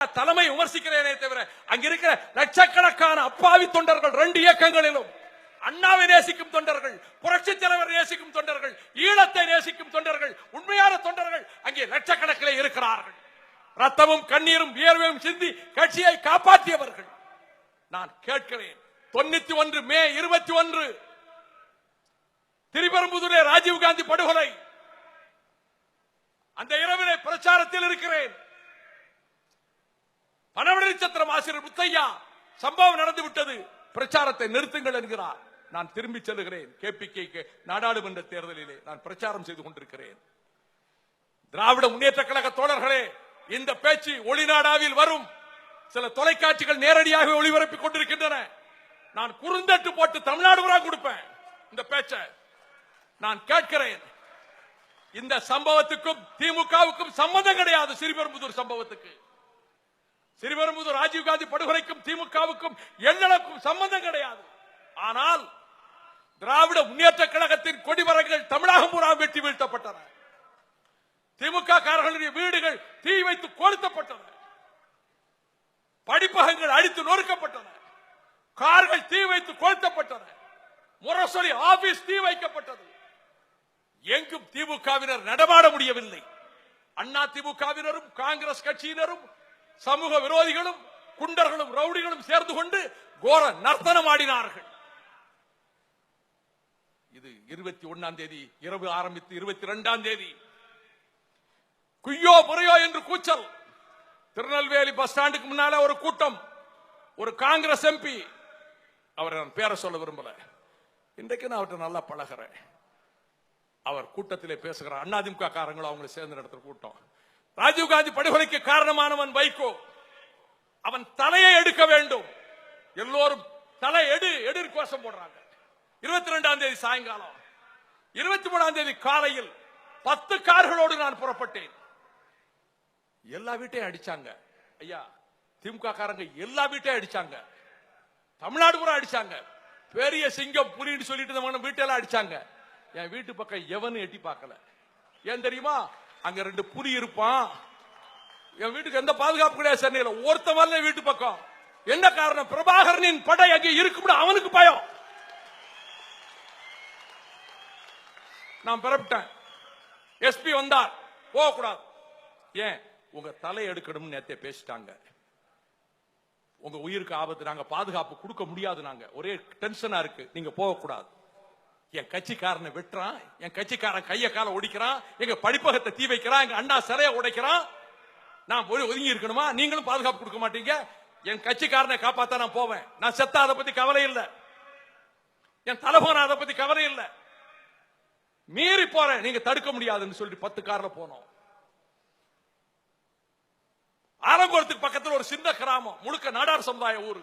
தலைமை விமர்சிக்கிறேனே தவிர அங்க இருக்கிற லட்சக்கணக்கான அப்பாவி தொண்டர்கள் ரெண்டு இயக்கங்களிலும் அண்ணாவை நேசிக்கும் தொண்டர்கள் புரட்சி தலைவர் நேசிக்கும் தொண்டர்கள் ஈழத்தை நேசிக்கும் தொண்டர்கள் உண்மையான தொண்டர்கள் அங்கே லட்சக்கணக்கில் இருக்கிறார்கள். ரத்தமும் கண்ணீரும் வியர்வையும் சிந்தி கட்சியை காப்பாற்றியவர்கள். நான் கேட்கிறேன் தொண்ணூத்தி ஒன்று மே இருபத்தி ஒன்று திரிபெரும்புதூரே ராஜீவ்காந்தி படுகொலை. அந்த இரவிலே பிரச்சாரத்தில் இருக்கிறேன். பணவழி சத்திரம் ஆசிரியர் முத்தையா சம்பவம் நடந்து விட்டது. பிரச்சாரத்தை நிறுத்துங்கள் என்கிறார். நான் திரும்பி செல்லுகிறேன். கேபிகே நாடாளுமன்ற தேர்தலிலே நான் பிரச்சாரம் செய்து கொண்டிருக்கிறேன். திராவிட முன்னேற்ற கழக தோழர்களே இந்த பேச்சு ஒளிநாடாவில் வரும். சில தொலைக்காட்சிகள் நேரடியாக ஒளிபரப்பிக் கொண்டிருக்கின்றன. நான் குறுந்தட்டு போட்டு தமிழ்நாடு பூரா கொடுப்பேன். இந்த பேச்சை நான் கேட்கிறேன். இந்த சம்பவத்துக்கும் திமுகவுக்கும் சம்பந்தம் கிடையாது. சிறுபெரும்புதூர் சம்பவத்துக்கு. சிறுபெரும்புதூர் ராஜீவ்காந்தி படுகொலைக்கும் திமுகவுக்கும் எங்களுக்கும் சம்பந்தம் கிடையாது. ஆனால் திராவிட முன்னேற்ற கழகத்தின் கொடிமரங்கள் தமிழகம் பூரா வெட்டி வீழ்த்தப்பட்டன. திமுக காரர்களுடைய வீடுகள் தீ வைத்து கொளுத்தப்பட்டன. படிப்பகங்கள் அடித்து நொறுக்கப்பட்டன. கார்கள் தீ வைத்து கொளுத்தப்பட்டன. முரசொலி ஆபீஸ் தீ வைக்கப்பட்டது. எங்கும் திமுகவினர் நடமாட முடியவில்லை. அண்ணா திமுகவினரும் காங்கிரஸ் கட்சியினரும் சமூக விரோதிகளும் குண்டர்களும் ரவுடிகளும் சேர்ந்து கொண்டு கோர நர்த்தனம் ஆடினார்கள். இது இருபத்தி ஒன்னாம் தேதி இரவு ஆரம்பித்து இருபத்தி இரண்டாம் தேதி. குய்யோ புறையோ என்று கூச்சல். திருநெல்வேலி பஸ் ஸ்டாண்டுக்கு முன்னால ஒரு கூட்டம். ஒரு காங்கிரஸ் எம்பி அவரை நான் பேரை சொல்ல விரும்பல. இன்றைக்கு நான் அவர்கிட்ட நல்லா பழகிறேன். அவர் கூட்டத்திலே பேசுகிறார் அண்ணாதிமுக காரங்களும் அவங்களை சேர்ந்து நடத்துற கூட்டம். ராஜீவ்காந்தி படுகொலைக்கு காரணமானவன் வைகோ. அவன் தலையை எடுக்க வேண்டும். எல்லோரும் தலை எடு எடு கோஷம் போடுறாங்க. இருபத்தி ரெண்டாம் தேதி சாயங்காலம். இருபத்தி மூணாம் தேதி காலையில் பத்து கார்களோடு நான் புறப்பட்டேன். எல்லா வீட்டையும் அடிச்சாங்க. ஐயா திமுக காரங்க எல்லா வீட்டையும் அடிச்சாங்க. தமிழ்நாடு பூரா அடிச்சாங்க. பெரிய சிங்கம் புலின்னு சொல்லிட்டு இருந்தவங்க வீட்டெல்லாம் அடிச்சாங்க. என் வீட்டு பக்கம் எவனும் எட்டி பார்க்கல. ஏன் தெரியுமா? அங்க ரெண்டு புலி இருப்பான். என் வீட்டுக்கு எந்த பாதுகாப்பு கிடையாது சென்னையில ஒருத்த வரல வீட்டு பக்கம். என்ன காரணம்? பிரபாகரனின் படை அங்கே இருக்கும்னு அவனுக்கு பயம். நான் பிறப்பிட்டேன். எஸ்பி வந்தார். போகக்கூடாது. ஏன்? உங்க தலை எடுக்கணும்னு நேத்தே பேசிட்டாங்க. உங்க உயிருக்கு ஆபத்து. நாங்க பாதுகாப்பு கொடுக்க முடியாது நாங்க. ஒரே டென்ஷனா இருக்கு. நீங்க போகக்கூடாது. என் கட்சிக்காரனை வெட்டுறான் என் கட்சிக்காரன் கைய கால ஒடிக்கிறான் எங்க படிப்பகத்தை தீ வைக்கிறான் எங்க அண்ணா சிறைய உடைக்கிறான். நான் போய் ஒதுங்கி இருக்கணுமா? நீங்களும் பாதுகாப்பு கொடுக்க மாட்டீங்க. என் கட்சிக்காரனை காப்பாத்த நான் போவேன். நான் செத்தா அதை பத்தி கவலை இல்லை. என் தலைவன் அதை பத்தி கவலை இல்லை. மீறி போறேன். நீங்க தடுக்க முடியாதுன்னு சொல்லிட்டு பத்து கார்ல போனோம். ஆலங்குளத்துக்கு பக்கத்தில் ஒரு சின்ன கிராமம் முழுக்க நாடார் சமுதாய ஊர்.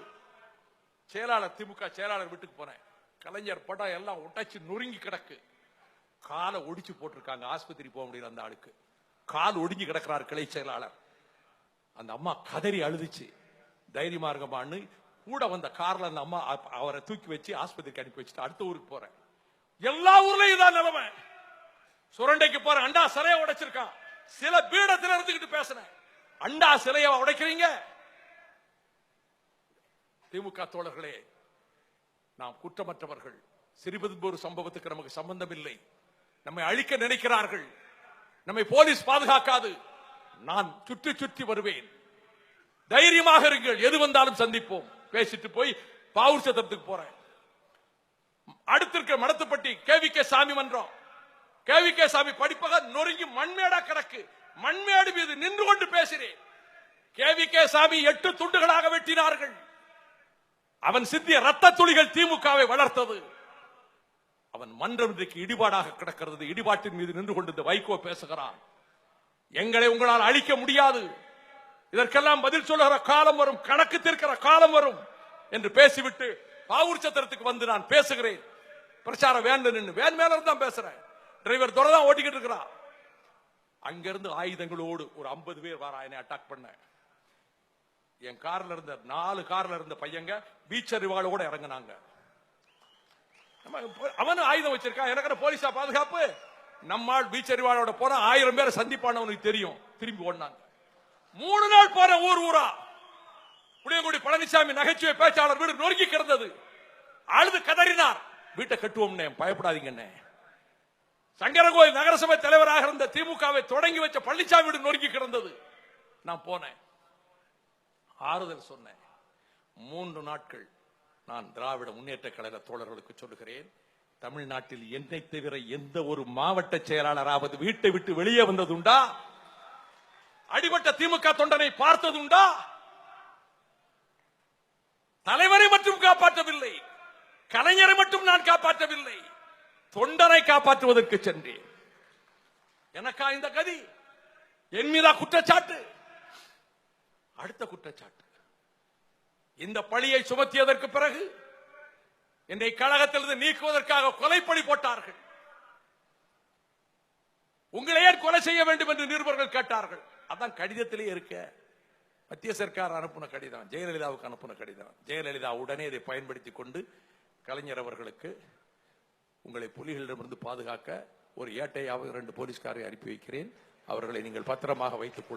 செயலாளர் திமுக செயலாளர் வீட்டுக்கு போனேன் கலைஞர் படம் எல்லாம் உடைச்சு நொறுங்கி கிடக்கு. காலை ஒடிச்சு போட்டிருக்காங்க. ஆஸ்பத்திரி போக முடியல அந்த ஆளுக்கு. கால் ஒடிஞ்சு கிடக்கிறார் கிளை செயலாளர். அந்த அம்மா கதறி அழுதுச்சு. தைரியமா இருக்கமான்னு கூட வந்த கார்ல அந்த அம்மா அவரை தூக்கி வச்சு ஆஸ்பத்திரிக்கு அனுப்பி வச்சுட்டு அடுத்த ஊருக்கு போறேன். எல்லா ஊர்லயும் இதான் நிலைமை. சுரண்டைக்கு போறேன் அண்டா சிலையை உடைச்சிருக்கான். சில பீடத்தில் இருந்துகிட்டு பேசினேன். அண்டா சிலையை உடைக்கிறீங்க? திமுக தோழர்களே நாம் குற்றமற்றவர்கள். சிறுபெரும்பூர் சம்பவத்துக்கு நமக்கு சம்பந்தம் இல்லை நம்மை அழிக்க நினைக்கிறார்கள். நம்மை போலீஸ் பாதுகாக்காது. நான் சுற்றி சுற்றி வருவேன். தைரியமாக இருங்கள். எது வந்தாலும் சந்திப்போம். பேசிட்டு போய் பாவூர் சத்திரத்துக்கு போறேன். அடுத்து மடத்துப்பட்டி கேவி கே சாமி மன்றம். கேவி கே சாமி படிப்பக நொறுங்கி மண்மேடா கிடக்கு. மண்மேடு மீது நின்று கொண்டு பேசுகிறேன். கேவி கே சாமி எட்டு துண்டுகளாக வெட்டினார்கள். அவன் சிந்திய ரத்த துளிகள் திமுகவை வளர்த்தது. அவன் மன்றம் இன்றைக்கு இடிபாடாக கிடக்கிறது. இடிபாட்டின் மீது நின்று கொண்டு இந்த வைகோ பேசுகிறான். எங்களை உங்களால் அழிக்க முடியாது. இதற்கெல்லாம் பதில் சொல்லுகிற காலம் வரும் கணக்கு தீர்க்கிற காலம் வரும் என்று பேசிவிட்டு பாவூர் சத்திரத்துக்கு வந்து நான் பேசுகிறேன். பிரச்சாரம் வேண்டு நின்று வேன் மேல தான் பேசுறேன். டிரைவர் துறை தான் ஓட்டிக்கிட்டு இருக்கிறான். அங்கிருந்து ஆயுதங்களோடு ஒரு 50 பேர் வாரா என்னை அட்டாக் பண்ண. என் கார்ல இருந்த நாலு கார்ல இருந்த பையங்க வீச்சறிவாளோட இறங்குனாங்க. நம்ம அவனும் ஆயுதம் வச்சிருக்கான். எனக்கு போலீஸா பாதுகாப்பு? நம்மால் வீச்சறிவாளோட போற ஆயிரம் பேரை சந்திப்பானவனுக்கு தெரியும். திரும்பி ஓடினாங்க. மூணு நாள் போற ஊர் ஊரா. புளியங்குடி பழனிசாமி நகைச்சுவை பேச்சாளர் வீடு நொறுக்கி கிடந்தது. அழுது கதறினார். வீட்டை கட்டுவோம்னே பயப்படாதீங்கண்ணே சங்கரகோயில் நகரசபை தலைவராக இருந்த திமுகவை தொடங்கி வச்ச பழனிசாமி வீடு நொறுக்கி கிடந்தது. நான் போனேன். ஆறுதல் சொன்னேன். மூன்று நாட்கள் நான் திராவிட முன்னேற்ற கழக தோழர்களுக்கு சொல்லுகிறேன். தமிழ்நாட்டில் என்னை தவிர எந்த ஒரு மாவட்ட செயலாளராவது வீட்டை விட்டு வெளியே வந்ததுண்டா? அடிபட்ட திமுக தொண்டனை பார்த்ததுண்டா? தலைவரை மட்டும் காப்பாற்றவில்லை. கலைஞரை மட்டும் நான் காப்பாற்றவில்லை. தொண்டரை காப்பாற்றுவதற்கு சென்றேன். எனக்கா இந்த கதி? என் மீதா குற்றச்சாட்டு? அடுத்த குற்றச்சாட்டு. இந்த பழியை சுமத்தியதற்கு பிறகு என்னை கழகத்திலிருந்து நீக்குவதற்காக கொலைப்பழி போட்டார்கள். உங்களை ஏன் கொலை செய்ய வேண்டும் என்று நிருபர்கள் கேட்டார்கள். அதான் கடிதத்திலே இருக்க. மத்திய சர்க்கார் அனுப்பின கடிதம் ஜெயலலிதாவுக்கு அனுப்பின கடிதம். ஜெயலலிதா உடனே இதை பயன்படுத்தி கொண்டு கலைஞர் அவர்களுக்கு உங்களை புலிகளிடமிருந்து பாதுகாக்க ஒரு ஏட்டையாவது ரெண்டு போலீஸ்காரை அனுப்பி வைக்கிறேன். அவர்களை நீங்கள் பத்திரமாக வைத்துக் கொள்ளுங்கள்